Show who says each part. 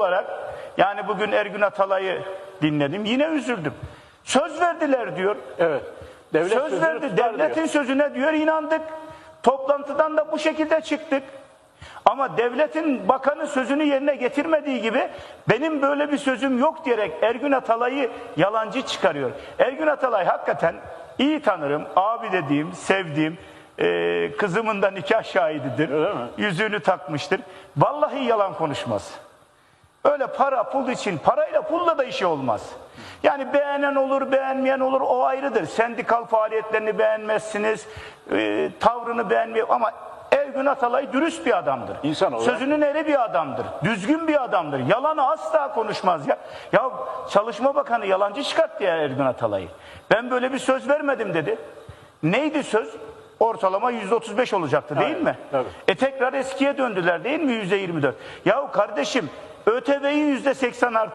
Speaker 1: olarak yani bugün Ergün Atalay'ı dinledim. Yine üzüldüm. Söz verdiler diyor.
Speaker 2: Evet. Devlet
Speaker 1: Söz verdi. Devletin
Speaker 2: diyor.
Speaker 1: sözüne diyor inandık. Toplantıdan da bu şekilde çıktık. Ama devletin bakanı sözünü yerine getirmediği gibi benim böyle bir sözüm yok diyerek Ergün Atalay'ı yalancı çıkarıyor. Ergün Atalay hakikaten iyi tanırım. Abi dediğim, sevdiğim, e, kızımın da nikah şahididir. Yüzüğünü takmıştır. Vallahi yalan konuşmaz. Öyle para pul için, parayla pulla da işi olmaz. Yani beğenen olur, beğenmeyen olur o ayrıdır. Sendikal faaliyetlerini beğenmezsiniz, e, tavrını beğenmiyor ama Ergün Atalay dürüst bir adamdır.
Speaker 2: İnsan olarak-
Speaker 1: Sözünün eri bir adamdır. Düzgün bir adamdır. Yalanı asla konuşmaz ya. Ya Çalışma Bakanı yalancı çıkarttı ya Ergün Atalay'ı. Ben böyle bir söz vermedim dedi. Neydi söz? Ortalama %35 olacaktı değil
Speaker 2: Evet,
Speaker 1: mi?
Speaker 2: tabii.
Speaker 1: E tekrar eskiye döndüler değil mi yüzde 24? Yahu kardeşim ÖTV'yi yüzde 80 art